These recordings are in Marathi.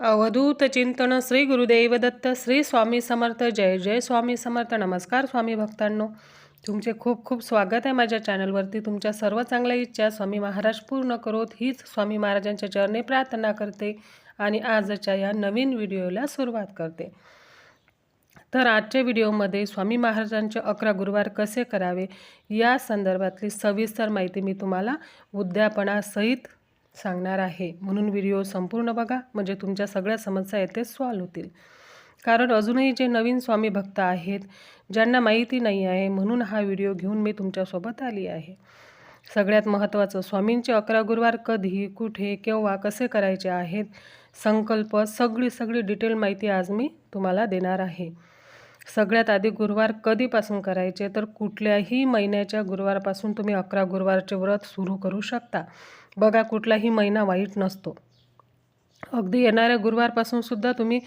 अवधूत चिंतन श्री गुरुदेव दत्त श्री स्वामी समर्थ जय जय स्वामी समर्थ. नमस्कार स्वामी भक्तांनो. तुमचे खूप खूप स्वागत आहे माझ्या चॅनलवरती. तुमच्या सर्व चांगल्या इच्छा स्वामी महाराज पूर्ण करोत हीच स्वामी महाराजांच्या चरणी प्रार्थना करते आणि आजच्या या नवीन व्हिडिओला सुरुवात करते. तर आजच्या व्हिडिओमध्ये स्वामी महाराजांचे अकरा गुरुवार कसे करावे या संदर्भातली सविस्तर माहिती मी तुम्हाला उद्यापनासहित सांगणार आहे. म्हणून व्हिडिओ संपूर्ण बघा. म्हणजे तुमच्या सगळ्या समस्या येथे सॉल्व होतील. कारण अजूनही जे नवीन स्वामी भक्त आहेत ज्यांना माहिती नाही आहे म्हणून हा व्हिडिओ घेऊन मी तुमच्यासोबत आली आहे. सगळ्यात महत्त्वाचं स्वामींचे अकरा गुरुवार कधी कुठे केव्हा कसे करायचे आहेत संकल्प सगळी सगळी डिटेल माहिती आज मी तुम्हाला देणार आहे. सगळ्यात आधी गुरुवार कधीपासून करायचे तर कुठल्याही महिन्याच्या गुरुवारपासून तुम्ही अकरा गुरुवारचे व्रत सुरू करू शकता. बघा कुठलाही महिना वाईट नसतो. अगदी येणाऱ्या गुरुवारपासून सुद्धा तुम्ही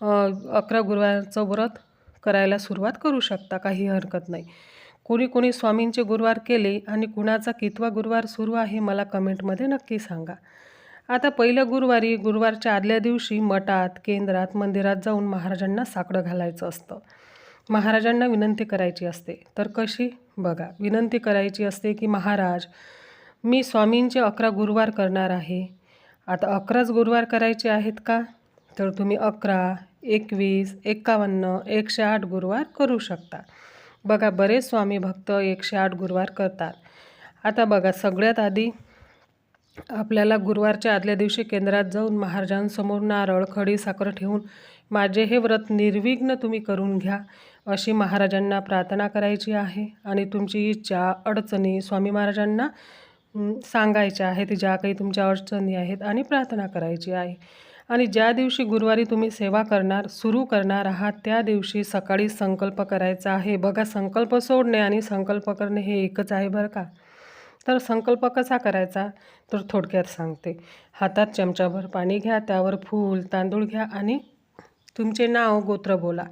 अकरा गुरुवारचं व्रत करायला सुरुवात करू शकता काही हरकत नाही. कोणी कोणी स्वामींचे गुरुवार केले आणि कुणाचा कितवा गुरुवार सुरू आहे मला कमेंटमध्ये नक्की सांगा. आता पहिल्या गुरुवारी गुरुवारच्या आदल्या दिवशी मठात केंद्रात मंदिरात जाऊन महाराजांना साकडं घालायचं असतं. महाराजांना विनंती करायची असते. तर कशी? बघा विनंती करायची असते की महाराज मी स्वामींचे अकरा गुरुवार करणार आहे. आता अकराच गुरुवार करायचे आहेत का? तर तुम्ही अकरा एकवीस एकावन्न एकशे आठ गुरुवार करू शकता. बघा बरेच स्वामी भक्त एकशे आठ गुरुवार करतात. आता बघा सगळ्यात आधी आपल्याला गुरुवारच्या आदल्या दिवशी केंद्रात जाऊन महाराजांसमोर नारळ खडी साखर ठेवून माझे हे व्रत निर्विघ्न तुम्ही करून घ्या अशी महाराजांना प्रार्थना करायची आहे. आणि तुमची इच्छा अडचणी स्वामी महाराजांना सांगायच्या आहेत ज्या काही तुमच्या अडचणी आहेत आणि प्रार्थना करायची आहे. आणि ज्या दिवशी गुरुवारी तुम्ही सेवा करणार सुरू करणार आहात त्या दिवशी सकाळी संकल्प करायचा आहे. बघा संकल्प सोडणे आणि संकल्प करणे हे एकच आहे बरं का? तर संकल्प कसा करायचा? तर थोडक्यात सांगते. हातात चमचाभर पाणी घ्या त्यावर फूल तांदूळ घ्या आणि तुमचे नाव गोत्र बोला.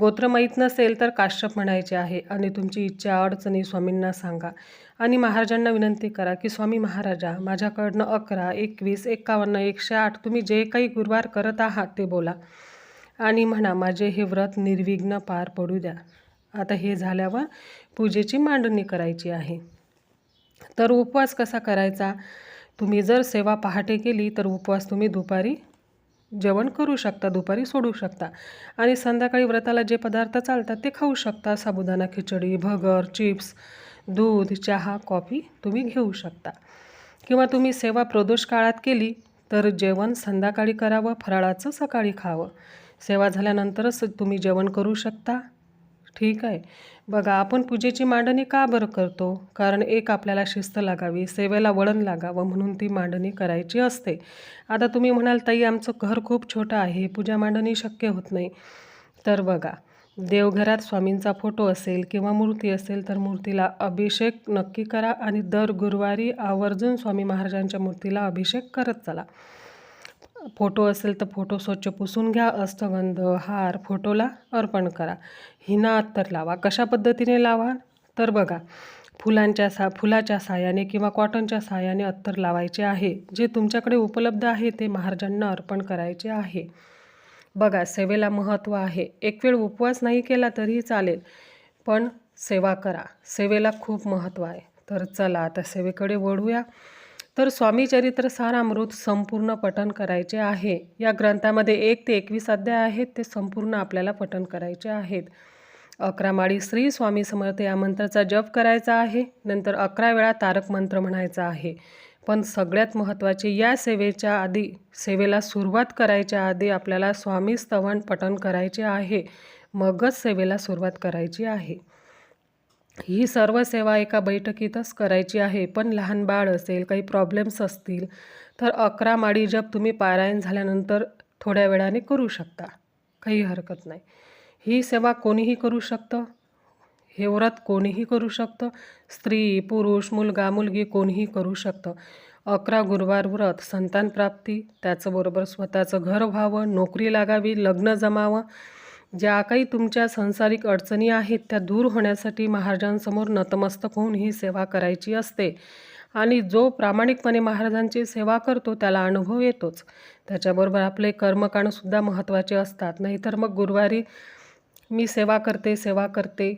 गोत्र माहीत नसेल तर काश्यप म्हणायचे आहे आणि तुमची इच्छा अडचणी स्वामींना सांगा. आणि महाराजांना विनंती करा की स्वामी महाराजा माझ्याकडनं अकरा एकवीस एकावन्न एकशे आठ तुम्ही जे काही गुरुवार करत आहात ते बोला. आणि म्हणा माझे हे व्रत निर्विघ्न पार पडू द्या. आता हे झाल्यावर पूजेची मांडणी करायची आहे. तर उपवास कसा करायचा? तुम्ही जर सेवा पहाटे केली तर उपवास तुम्ही दुपारी जेवण करू शकता दुपारी सोडू शकता. आणि संध्याकाळी व्रताला जे पदार्थ चालतात ते खाऊ शकता. साबुदाणा खिचडी भगर चिप्स दूध चहा कॉफी तुम्ही घेऊ शकता. किंवा तुम्ही सेवा प्रदोष काळात केली तर जेवण संध्याकाळी करावं फराळाचं सकाळी खावं. सेवा झाल्यानंतरच तुम्ही जेवण करू शकता. ठीक आहे. बघा आपण पूजेची मांडणी का बरं करतो? कारण एक आपल्याला शिस्त लागावी सेवेला वळण लागावं म्हणून ती मांडणी करायची असते. आता तुम्ही म्हणाल ताई आमचं घर खूप छोटं आहे पूजा मांडणी शक्य होत नाही. तर बघा देवघरात स्वामींचा फोटो असेल किंवा मूर्ती असेल तर मूर्तीला अभिषेक नक्की करा आणि दर गुरुवारी आवर्जून स्वामी महाराजांच्या मूर्तीला अभिषेक करत चला. फोटो असेल तर फोटो स्वच्छ पुसून घ्या अस्तगंध हार फोटोला अर्पण करा. हिना अत्तर लावा. कशा पद्धतीने लावा? तर बघा फुलांच्या सा फुलाच्या साहाय्याने किंवा कॉटनच्या साहाय्याने अत्तर लावायचे आहे. जे तुमच्याकडे उपलब्ध आहे ते महाराजांना अर्पण करायचे आहे. बघा सेवेला महत्त्व आहे. एक वेळ उपवास नाही केला तरीही चालेल पण सेवा करा. सेवेला खूप महत्त्व आहे. तर चला आता सेवेकडे वळूया. तर स्वामी चरित्र सारामृत संपूर्ण पठण करायचे आहे. या ग्रंथामध्ये एक ते एकवीस अध्याय आहेत ते संपूर्ण आपल्याला पठण करायचे आहेत. अकरा माळी श्री स्वामी समर्थ या मंत्राचा जप करायचा आहे. नंतर अकरा वेळा तारक मंत्र म्हणायचा आहे. पण सगळ्यात महत्त्वाचे या सेवेच्या आधी सेवेला सुरुवात करायच्या आधी आपल्याला स्वामी स्तवन पठण करायचे आहे. मगच सेवेला सुरुवात करायची आहे. ही सर्व सेवा एका बैठकीतच करायची आहे. पण लहान बाळ असेल काही प्रॉब्लेम्स असतील तर अकरा माळी जप तुम्ही पारायण झाल्यानंतर थोड्या वेळाने करू शकता. काही हरकत नाही. ही सेवा कोणीही करू शकतं? हे व्रत कोणीही करू शकतं? स्त्री पुरुष मुलगा मुलगी कोणीही करू शकतं. अकरा गुरुवार व्रत संतान प्राप्ती त्याचबरोबर स्वतःचं घर व्हावं नोकरी लागावी लग्न जमावं ज्या काही तुमच्या संसारिक अडचणी आहेत त्या दूर होण्यासाठी महाराजांसमोर नतमस्तक होऊन ही सेवा करायची असते. आणि जो प्रामाणिकपणे महाराजांची सेवा करतो त्याला अनुभव येतोच. त्याच्याबरोबर आपले कर्मकांडसुद्धा महत्त्वाचे असतात. नाहीतर मग गुरुवारी मी सेवा करते सेवा करते.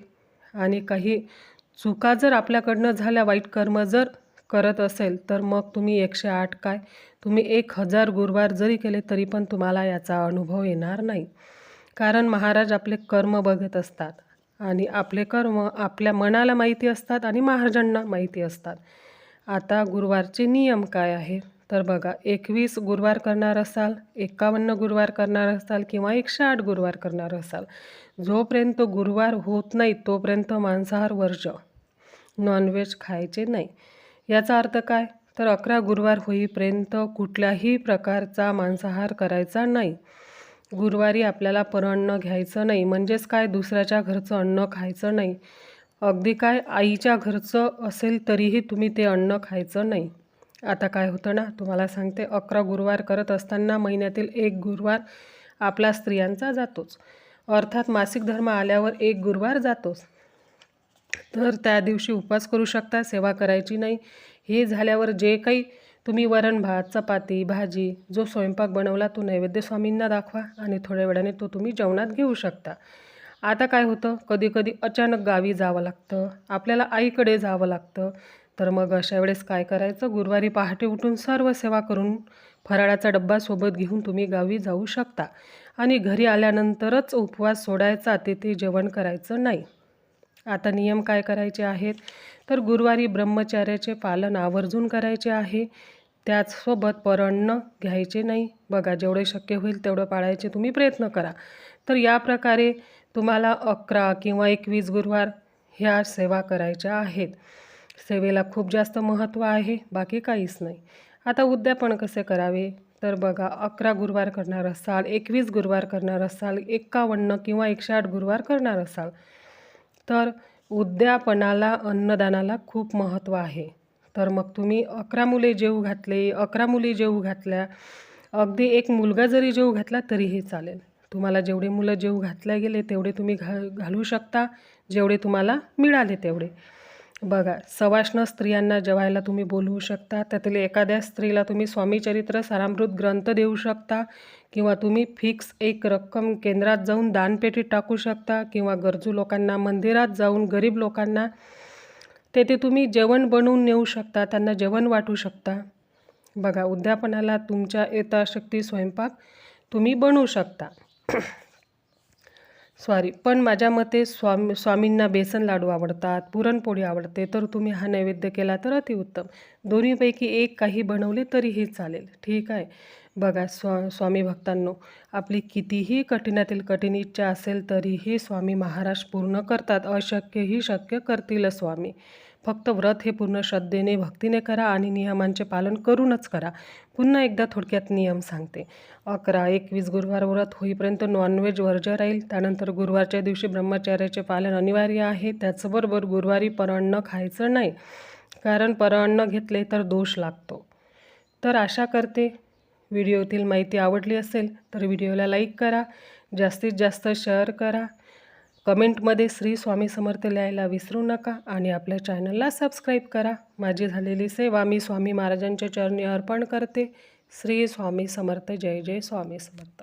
आणि काही चुका जर आपल्याकडनं झाल्या वाईट कर्म जर करत असेल तर मग तुम्ही एकशे आठ काय? तुम्ही एक हजार गुरुवार जरी केले तरी पण तुम्हाला याचा अनुभव येणार नाही. कारण महाराज आपले कर्म बघत असतात आणि आपले कर्म आपल्या मनाला माहिती असतात आणि महाराजांना माहिती असतात. आता गुरुवारचे नियम काय आहे? तर बघा एकवीस गुरुवार करणार असाल एकावन्न गुरुवार करणार असाल किंवा एकशे आठ गुरुवार करणार असाल जोपर्यंत गुरुवार होत नाही तोपर्यंत मांसाहार वर्ज नॉनव्हेज खायचे नाही. याचा अर्थ काय? तर अकरा गुरुवार होईपर्यंत कुठल्याही प्रकारचा मांसाहार करायचा नाही. गुरुवारी आपल्याला परअन्न घ्यायचं नाही म्हणजेच काय? दुसऱ्याच्या घरचं अन्न खायचं नाही. अगदी काय? आईच्या घरचं असेल तरीही तुम्ही ते अन्न खायचं नाही. आता काय होतं ना? तुम्हाला सांगते अकरा गुरुवार करत असताना महिन्यातील एक गुरुवार आपला स्त्रियांचा जातोच. अर्थात मासिक धर्म आल्यावर एक गुरुवार जातोच. तर त्या दिवशी उपवास करू शकता सेवा करायची नाही. हे झाल्यावर जे काही तुम्ही वरण भात चपाती भाजी जो स्वयंपाक बनवला तो नैवेद्य स्वामींना दाखवा आणि थोड्या वेळाने तो तुम्ही जेवणात घेऊ शकता. आता काय होतं? कधीकधी अचानक गावी जावं लागतं आपल्याला आईकडे जावं लागतं. तर मग अशा वेळेस काय करायचं? गुरुवारी पहाटे उठून सर्व सेवा करून फराळाचा डब्बा सोबत घेऊन तुम्ही गावी जाऊ शकता. आणि घरी आल्यानंतरच उपवास सोडायचा तिथे जेवण करायचं नाही. आता नियम काय करायचे आहेत? तर गुरुवारी ब्रह्मचार्याचे पालन आवर्जून करायचे आहे. त्याचसोबत परअन्न घ्यायचे नाही. बघा जेवढे शक्य होईल तेवढं पाळायचे. तुम्ही प्रयत्न करा. तर या प्रकारे तुम्हाला अकरा किंवा एकवीस गुरुवार ह्या सेवा करायच्या आहेत. सेवेला खूप जास्त महत्त्व आहे. बाकी काहीच नाही. आता उद्यापन कसे करावे? तर बघा अकरा गुरुवार करणार असाल एकवीस गुरुवार करणार असाल एकावन्न किंवा एकशे आठ गुरुवार करणार असाल. तर उद्यापनाला अन्नदानाला खूप महत्त्व आहे. तर मग तुम्ही अकरा मुले जेऊ घातले अकरा मुली जेऊ घातल्या अगदी एक मुलगा जरी जेऊ घातला तरीही चालेल. तुम्हाला जेवढे मुलं जेऊ घातल्या गेले तेवढे तुम्ही घा घालू शकता जेवढे तुम्हाला मिळाले तेवढे. बघा सवाष्ण स्त्रियांना जेवायला तुम्ही बोलवू शकता त्यातील एखाद्या स्त्रीला तुम्ही स्वामीचरित्र सारामृत ग्रंथ देऊ शकता किंवा तुम्ही फिक्स एक रक्कम केंद्रात जाऊन दानपेटीत टाकू शकता किंवा गरजू लोकांना मंदिरात जाऊन गरीब लोकांना तेथे तुम्ही जेवण बनवून नेऊ शकता त्यांना जेवण वाटू शकता. बघा उद्यापनाला तुमच्या यथाशक्ती स्वयंपाक तुम्ही बनवू शकता. सॉरी पण माझ्या मते स्वामी स्वामींना बेसन लाडू आवडतात पुरणपोळी आवडते तर तुम्ही हा नैवेद्य केला तर अतिउत्तम. दोन्हीपैकी एक काही बनवले तरीही चालेल. ठीक आहे? बघा स्वा स्वामी भक्तांनो आपली कितीही कठीणातील कठीण इच्छा असेल तरीही स्वामी महाराज पूर्ण करतात. अशक्यही शक्य करतील स्वामी. फक्त व्रत हे पूर्ण श्रद्धेने भक्तीने करा आणि नियमांचे पालन करूनच करा. पुन्हा एकदा थोडक्यात नियम सांगते. अकरा एकवीस गुरुवार व्रत होईपर्यंत नॉनव्हेज वर्ज राहील. त्यानंतर गुरुवारच्या दिवशी ब्रह्मचार्याचे पालन अनिवार्य आहे. त्याचबरोबर गुरुवारी परअन्न खायचं नाही. कारण परअन्न घेतले तर दोष लागतो. तर आशा करते व्हिडिओतील माहिती आवडली असेल तर व्हिडिओला लाईक करा. जास्तीत जास्त शेअर करा. कमेंटमध्ये श्री स्वामी समर्थ लिहायला विसरू नका आणि आपल्या चॅनलला सबस्क्राईब करा. माझी झालेली सेवा मी स्वामी महाराजांच्या चरणी अर्पण करते. श्री स्वामी समर्थ जय जय स्वामी समर्थ.